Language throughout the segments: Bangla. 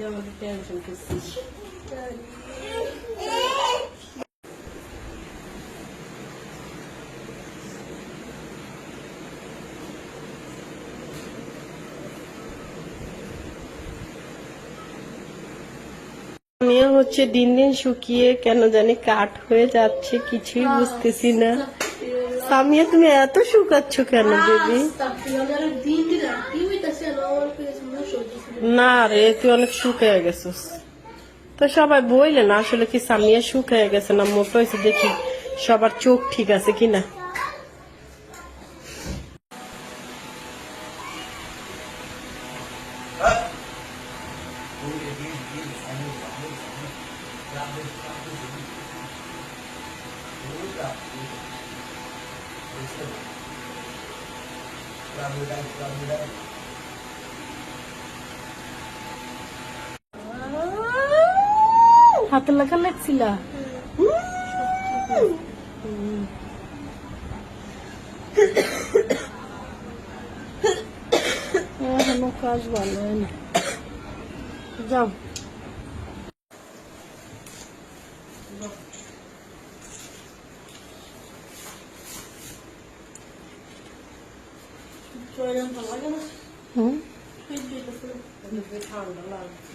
তুই আমাকে টেনশন করছিস আমিও হচ্ছে দিন দিন শুকিয়ে কেন জানি কাঠ হয়ে যাচ্ছে কিছুই বুঝতেছি না। সামিয়া তুমি এত শুকাচ্ছ কেন বেবি? না রে, তুই অনেক শুকিয়ে গেছিস। তো সবাই বইলে না আসলে কি সামিয়া শুকিয়ে গেছে না মোটো হয়েছে দেখি সবার চোখ ঠিক আছে কিনা? হাতে লাগা লাগছিল এখনও কাজ ভালো হয় না। যাও। হুম? ঠান্ডা লাগছে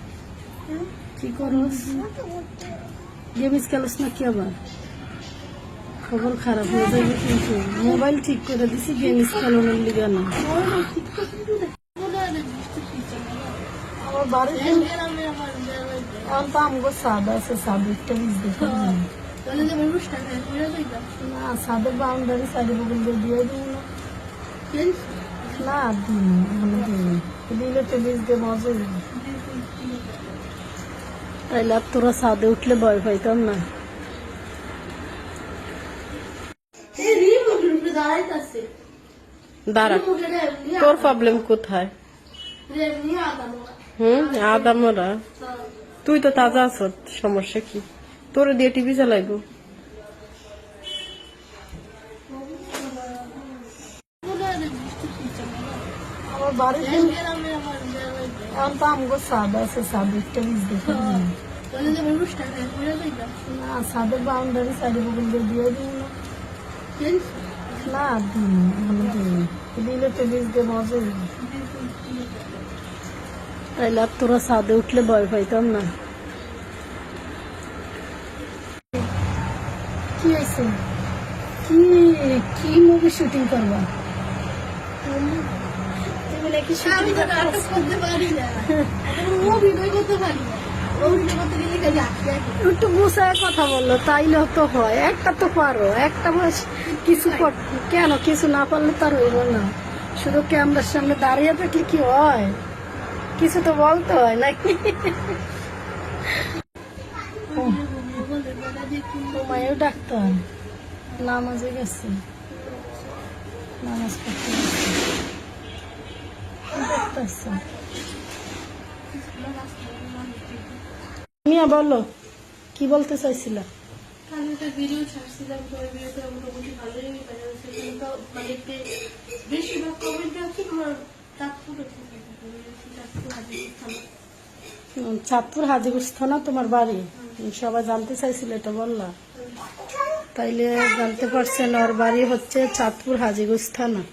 কি করস? গেমিস খেলস না কি আবার? খবর খারাপ হয়ে যাবে কিন্তু মোবাইল ঠিক করে দিছি, গেমিস খেলানোর লিগা না। তো আমগো সাদ আছে সাদেরটা বুঝতে পারছি না, সাদের বাউন্ডারি সাইডে বগল দিয়ে না। দিন মানে দিলে তো হবে তাইলে আর তোরা সাদে উঠলে ভয় পাইতাম না। দাঁড়া তোর প্রবলেম কোথায়? হুম আদামরা তুই তো তাজা আছ সমস্যা কি? তোর দিয়ে টিভি চালাইবো। আমার বাড়িতে এখন তো আমগো সাদ আছে সাদেরটা বুঝতে পারছি না সাদের বাউন্ডারি সাইডে বগল দিয়ে দিয়ে দিব না দিন। মানে দিন দিলে তো বুঝতে মজা হবে। তাইলে আর তোরা সাদে উঠলে ভয় পাইতাম না। কি হয়েছে? কি কি মুভি শুটিং করবা? নাকি আমি তো নাটক করতে পারি না। অভিনয় করতে পারি না। অভিনয় করতে গেলে খালি আটকে আটকে। একটু গুছায় কথা বলল তাইলে তো হয়। একটা তো পারো একটা বাস কিছু কেন কিছু না পারলে তার হইব না। শুধু ক্যামেরার সামনে দাঁড়িয়ে থাকলে কি হয়? কিছু তো বলতে হয় নাকি যে ডাক্তার নামাজে গেছে। নামাজ পড়তে দেখতেছ মিয়া বলো কি বলতে চাইছিলা? আমি একটা ভিডিও ছাড়ছিলাম তো ভিডিওতে মোটামুটি ভালোই মানে বেশিরভাগ কমেন্ট আছে চাঁদপুর তোমার বাড়ি? সবাই জানতে চাইছিল এটা বললা। তাইলে জানতে পারছেন ওর বাড়ি হচ্ছে চাঁদপুর হাজিগুস থানা